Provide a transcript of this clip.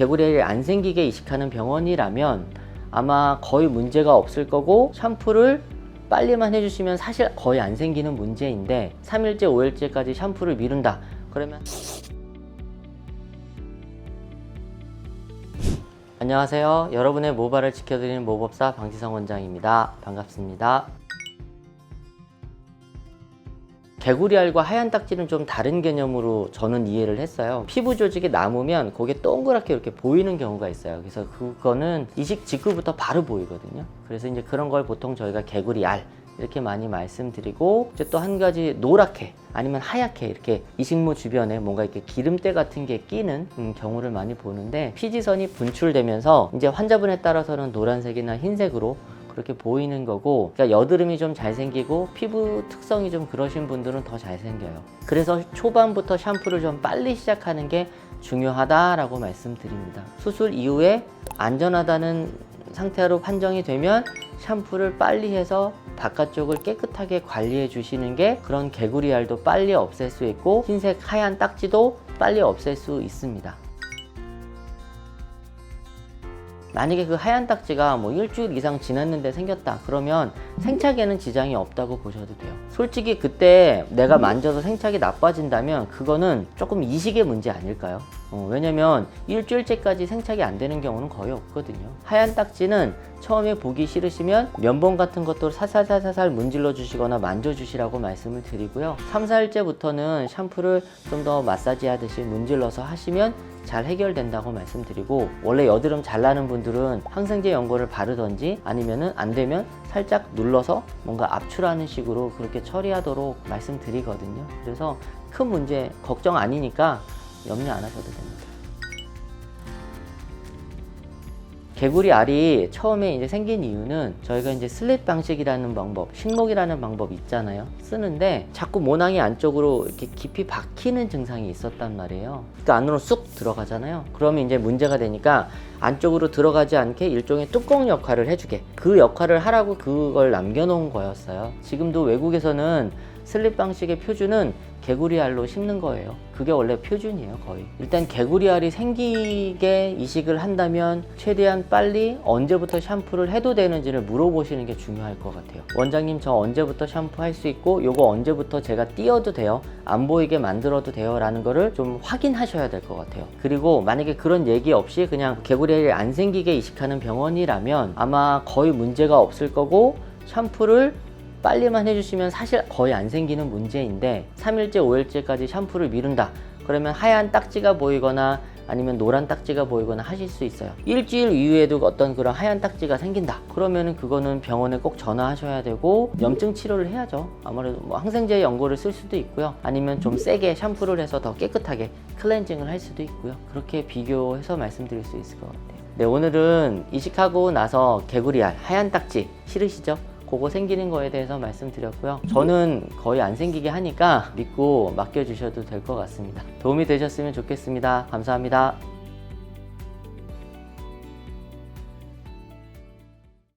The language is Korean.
개구리알이 안 생기게 이식하는 병원이라면 아마 거의 문제가 없을 거고 샴푸를 빨리만 해주시면 사실 거의 안 생기는 문제인데 3일째, 5일째까지 샴푸를 미룬다. 그러면 안녕하세요. 여러분의 모발을 지켜드리는 모법사 방지성 원장입니다. 반갑습니다. 개구리알과 하얀 딱지는 좀 다른 개념으로 저는 이해를 했어요. 피부 조직이 남으면 그게 동그랗게 이렇게 보이는 경우가 있어요. 그래서 그거는 이식 직후부터 바로 보이거든요. 그래서 이제 그런 걸 보통 저희가 개구리알 이렇게 많이 말씀드리고 이제 또 한 가지 노랗게 아니면 하얗게 이렇게 이식모 주변에 뭔가 이렇게 기름때 같은 게 끼는 음, 경우를 많이 보는데 피지선이 분출되면서 이제 환자분에 따라서는 노란색이나 흰색으로 그렇게 보이는 거고 그러니까 여드름이 좀 잘 생기고 피부 특성이 좀 그러신 분들은 더 잘 생겨요. 그래서 초반부터 샴푸를 좀 빨리 시작하는 게 중요하다라고 말씀드립니다. 수술 이후에 안전하다는 상태로 판정이 되면 샴푸를 빨리 해서 바깥쪽을 깨끗하게 관리해 주시는 게 그런 개구리알도 빨리 없앨 수 있고 흰색 하얀 딱지도 빨리 없앨 수 있습니다 만약에 그 하얀 딱지가 뭐 일주일 이상 지났는데 생겼다 그러면 생착에는 지장이 없다고 보셔도 돼요. 솔직히 그때 내가 만져서 생착이 나빠진다면 그거는 조금 이식의 문제 아닐까요? 어, 왜냐면 일주일째까지 생착이 안 되는 경우는 거의 없거든요. 하얀 딱지는 처음에 보기 싫으시면 면봉 같은 것도 살살살살 문질러 주시거나 만져 주시라고 말씀을 드리고요. 3, 4일째부터는 샴푸를 좀 더 마사지 하듯이 문질러서 하시면 잘 해결된다고 말씀드리고 원래 여드름 잘 나는 분들은 항생제 연고를 바르던지 아니면은 안 되면 살짝 눌러서 뭔가 압출하는 식으로 그렇게 처리하도록 말씀드리거든요. 그래서 큰 문제 걱정 아니니까 염려 안 하셔도 됩니다. 개구리 알이 처음에 이제 생긴 이유는 저희가 이제 슬립 방식이라는 방법, 식목이라는 방법 있잖아요. 쓰는데 자꾸 모낭이 안쪽으로 이렇게 깊이 박히는 증상이 있었단 말이에요. 그 안으로 쑥 들어가잖아요. 그러면 이제 문제가 되니까 안쪽으로 들어가지 않게 일종의 뚜껑 역할을 해주게 그 역할을 하라고 그걸 남겨놓은 거였어요. 지금도 외국에서는 슬립 방식의 표준은 개구리 알로 심는 거예요. 그게 원래 표준이에요, 거의. 일단 개구리 알이 생기게 이식을 한다면 최대한 빨리 언제부터 샴푸를 해도 되는지를 물어보시는 게 중요할 것 같아요. 원장님, 저 언제부터 샴푸 할 수 있고, 요거 언제부터 제가 띄어도 돼요? 안 보이게 만들어도 돼요? 라는 거를 좀 확인하셔야 될 것 같아요. 그리고 만약에 그런 얘기 없이 그냥 개구리 알이 안 생기게 이식하는 병원이라면 아마 거의 문제가 없을 거고, 샴푸를 빨리만 해주시면 사실 거의 안 생기는 문제인데 3일째, 5일째까지 샴푸를 미룬다. 그러면 하얀 딱지가 보이거나 아니면 노란 딱지가 보이거나 하실 수 있어요. 일주일 이후에도 어떤 그런 하얀 딱지가 생긴다. 그러면은 그거는 병원에 꼭 전화하셔야 되고 염증 치료를 해야죠. 아무래도 뭐 항생제 연고를 쓸 수도 있고요. 아니면 좀 세게 샴푸를 해서 더 깨끗하게 클렌징을 할 수도 있고요. 그렇게 비교해서 말씀드릴 수 있을 것 같아요. 네, 오늘은 이식하고 나서 개구리알, 하얀 딱지 싫으시죠? 그거 생기는 거에 대해서 말씀드렸고요. 저는 거의 안 생기게 하니까 믿고 맡겨주셔도 될 것 같습니다. 도움이 되셨으면 좋겠습니다. 감사합니다.